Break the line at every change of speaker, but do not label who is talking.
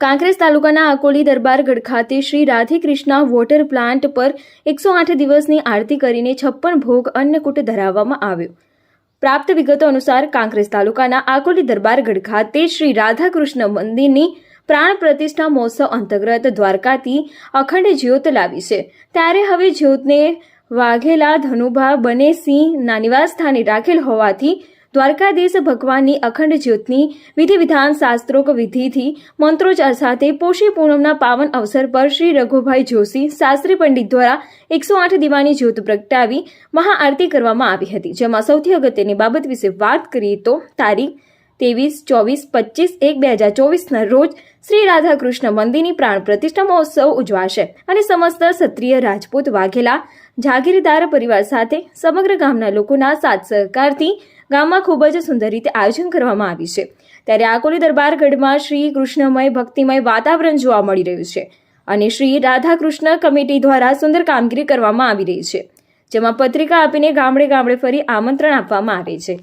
કાંકરેજ તાલુકાના આકોલી દરબારગઢ ખાતે Shri રાધેકૃષ્ણા water plant પર એકસો આઠ દિવસની આરતી કરીને છપ્પન ભોગ અન્નકૂટ ધરાવવામાં આવ્યો. પ્રાપ્ત વિગતો અનુસાર કાંકરેજ તાલુકાના આકોલી દરબારગઢ ખાતે શ્રી રાધાકૃષ્ણ મંદિરની પ્રાણ પ્રતિષ્ઠા મહોત્સવ અંતર્ગત દ્વારકાથી અખંડ જ્યોત લાવી છે. ત્યારે હવે જ્યોતને વાઘેલા ધનુભા બને સિંહના નિવાસ સ્થાને રાખેલ હોવાથી દ્વારકાધીશ ભગવાનની અખંડ જ્યોતની વિધિ વિધાન શાસ્ત્રોક વિધિથી મંત્રોચ્ચાર સાથે પોષી પૂનમના પાવન અવસર પર શ્રી રઘુભાઈ જોશી, શાસ્ત્રી પંડિત દ્વારા એકસો આઠ દીવાની જ્યોત પ્રગટાવી મહાઆરતી કરવામાં આવી હતી. જેમાં સૌથી અગત્યની બાબત વિશે વાત કરીએ તો તારીખ ત્રેવીસ, ચોવીસ, પચીસ એક બે હજાર ચોવીસના રોજ શ્રી રાધાકૃષ્ણ મંદિરની પ્રાણ પ્રતિષ્ઠા મહોત્સવ ઉજવાશે અને સમસ્ત ક્ષત્રિય રાજપૂત વાઘેલા જાગીરદાર પરિવાર સાથે સમગ્ર ગામના લોકોના સાથ સહકારથી ગામમાં ખૂબ જ સુંદર રીતે આયોજન કરવામાં આવ્યું છે. ત્યારે આકોલી દરબારગઢમાં શ્રી કૃષ્ણમય ભક્તિમય વાતાવરણ જોવા મળી રહ્યું છે અને શ્રી રાધાકૃષ્ણ કમિટી દ્વારા સુંદર કામગીરી કરવામાં આવી રહી છે, જેમાં પત્રિકા આપીને ગામડે ગામડે ફરી આમંત્રણ આપવામાં આવે છે.